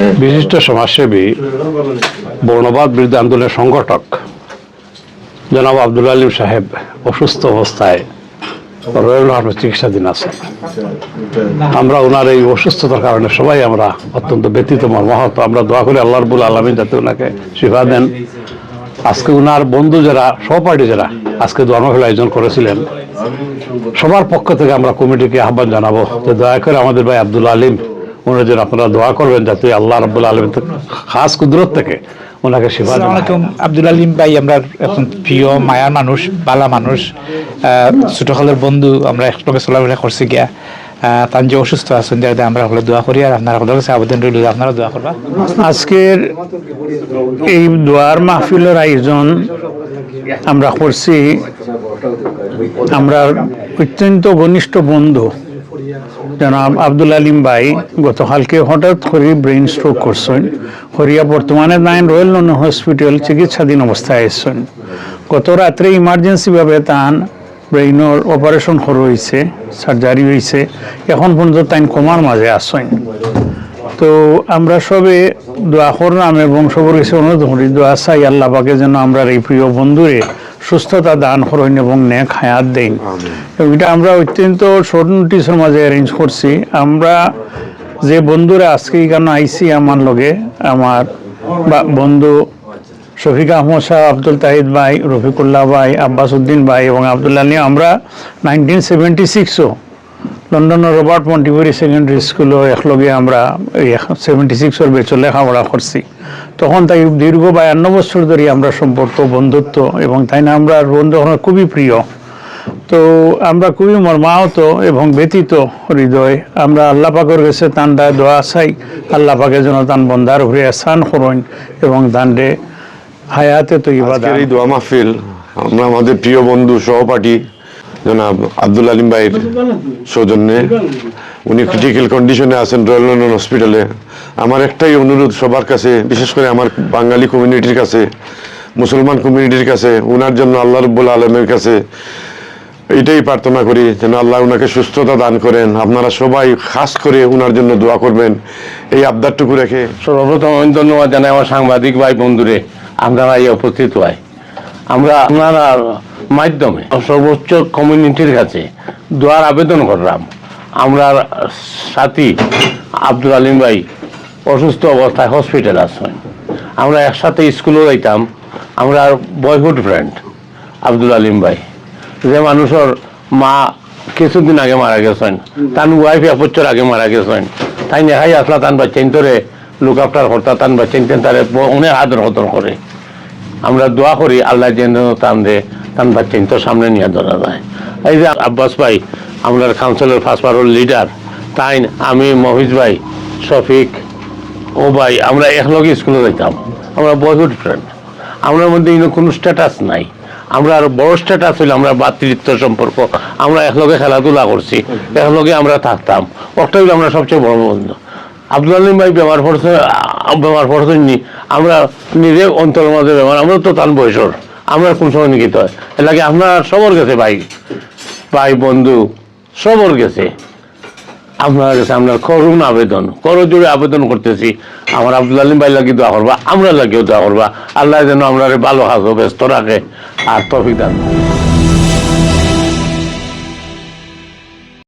বিশিষ্ট সমাজসেবী বর্ণবাদ বিরোধী আন্দোলনের সংগঠক, জনাব আব্দুল আলিম সাহেব অসুস্থ অবস্থায় রয়্যাল হাসপাতাল চিকিৎসাধীন আছে আমরা ওনার এই অসুস্থতার কারণে সবাই আমরা অত্যন্ত ব্যতীত মর্মাহত। আমরা দোয়া করি আল্লাহ রবুল আলমী যাতে ওনাকে শিফা দেন। আজকে ওনার বন্ধু যারা, সহপাঠী যারা, আজকে দোয়া মাহফিল আয়োজন করেছিলেন। সবার পক্ষ থেকে আমরা কমিটিকে আহ্বান জানাব যে দয়া করে আমাদের ভাই আব্দুল আলিম ওনার জন্য আপনারা দোয়া করবেন যাতে আল্লাহ রব্বুল আলম খাস কুদরত থেকে ওনাকে সেবা আলাইকুম আব্দুল আলিম ভাই আমরা এখন প্রিয় মায়ার মানুষ বালা মানুষ। ছোটকালের বন্ধু আমরা একসঙ্গে চলাফেরা করছি গিয়া। তান যে অসুস্থ আছেন যাতে আমরা হলে দোয়া করি আর আপনারা সকলের কাছে আবেদন রইল আপনারা দোয়া করবা। আজকের এই দোয়ার মাহফিলের আয়োজন আমরা করছি। আমরা অত্যন্ত ঘনিষ্ঠ বন্ধু। জনাব আব্দুল আলিম ভাই গতকালকে হঠাৎ করে ব্রেইন স্ট্রোক করছেন। হরিয়া বর্তমানে নাইন রয়্যাল নন হসপিটাল চিকিৎসাধীন অবস্থায় আছেন। গত রাত্রে ইমার্জেন্সিভাবে তান ব্রেইনের অপারেশন করা হয়েছে সার্জারি হয়েছে, এখন পর্যন্ত তাই কমার মাঝে আসেন তো আমরা সবে দোয়া করলাম এবং সবর কাছে অনুরোধ করি, দোয়া চাই আল্লাহ পাকে যেন আমরা এই প্রিয় বন্ধুরে সুস্থতা দান করেন এবং নেক হায়াত দেন। এটা আমরা অত্যন্ত শর্ট নোটিসের মাঝে অ্যারেঞ্জ করছি। আমরা যে বন্ধুরা আজকে এখানে আইসি আমার লগে আমার বা- বন্ধু শফিক আহমদ শাহ আব্দুল তাহিদ ভাই রফিকুল্লাহ ভাই আব্বাস উদ্দিন ভাই এবং আবদুল্লাহ আলী আমরা নাইনটিন সেভেন্টি সিক্সও লন্ডনের রবার্ট মন্টিবরি সেকেন্ডারি স্কুলও একলগে আমরা সেভেন্টি সিক্সের বেচে লেখাপড়া করছি। তখন তাই দীর্ঘ বায়ান্ন বছর ধরে আমরা সম্পর্ক বন্ধুত্ব এবং তাই না আমরা বন্ধু খুবই প্রিয়। তো আমরা খুবই মর্মাহত এবং ব্যতীত হৃদয় আমরা আল্লাহ পাকের কাছে তান দায় দোয়া চাই। আল্লাহ পাকে যেন তান বন্দার ঘুরে স্থান করুন এবং দান্ডে হায়াতে তো ইবাদা দোয়া মাহফিল আমরা আমাদের প্রিয় বন্ধু সহপাঠী জনাব আব্দুল আলিম ভাইয়ের সৌজন্যে। উনি ক্রিটিক্যাল কন্ডিশনে আছেন রয়্যাল লন্ডন হসপিটালে আমার একটাই অনুরোধ সবার কাছে, বিশেষ করে আমার বাঙালি কমিউনিটির কাছে, মুসলমান কমিউনিটির কাছে, উনার জন্য আল্লাহ রব্বুল আলমের কাছে এটাই প্রার্থনা করি, যেন আল্লাহ উনাকে সুস্থতা দান করেন। আপনারা সবাই খাস করে উনার জন্য দোয়া করবেন। এই আবদারটুকু রেখে সর্বপ্রথম আমি ধন্যবাদ জানাই আমার সাংবাদিক ভাই বন্ধুরে। আপনারা এই উপস্থিত হয়। আমরা আপনারা মাধ্যমে সর্বোচ্চ কমিউনিটির কাছে দোয়ার আবেদন করলাম। আমরা সাথী আব্দুল আলিম ভাই অসুস্থ অবস্থায় হসপিটাল আসছেন আমরা একসাথে স্কুলেও যাইতাম। আমরা বয়হুড ফ্রেন্ড আব্দুল আলিম ভাই। যে মানুষের মা কিছুদিন আগে মারা গেছেন। তান ওয়াইফ এক বছর আগে মারা গেছেন। তাই নেহাই আসলা তান বাচ্চাইন তোরে লুক আফটার করতা, তান বাচ্চাইন তারে অনেক আদর হতন করে। আমরা দোয়া করি আল্লাহ যেন তান দে তান তোর সামনে নিয়ে ধরা যায়। এই যে আব্বাস ভাই আমরা কাউন্সিলর ফার্স্ট পারোর লিডার তাই আমি, মহিজ ভাই, শফিক, ও ভাই, আমরা একলগে স্কুলে যাইতাম। আমরা বয়হুড ফ্রেন্ড আমরার মধ্যে কোনো স্ট্যাটাস নাই। আমরা আর বড় স্ট্যাটাস হইলে আমরা ভাতৃত্ব সম্পর্ক। আমরা একলগে খেলাধুলা করছি, একলগে আমরা থাকতাম। ওটাই হইল আমরা সবচেয়ে বড় বন্ধু। আব্দুল আলিম ভাই, বেমার পড়ছে আ- বেমার আমরা নিজে অন্তরের মধ্যে বেমার আমরা তো তান বয়সর। আমরা কোন সময় নিকিত হয়? এর লাগে আপনার সবর গেছে ভাই। ভাই, বন্ধু, সবর গেছে। আপনার কাছে আপনার করুন আবেদন। করো জুড়ে আবেদন করতেছি। আমার আব্দুল আলিম ভাই লাগি দোয়া করবা, আমরা লাগিও দোয়া করবা। আল্লাহ যেন আমরা ভালো হাজো ব্যস্ত রাখে। আর তফিক দান।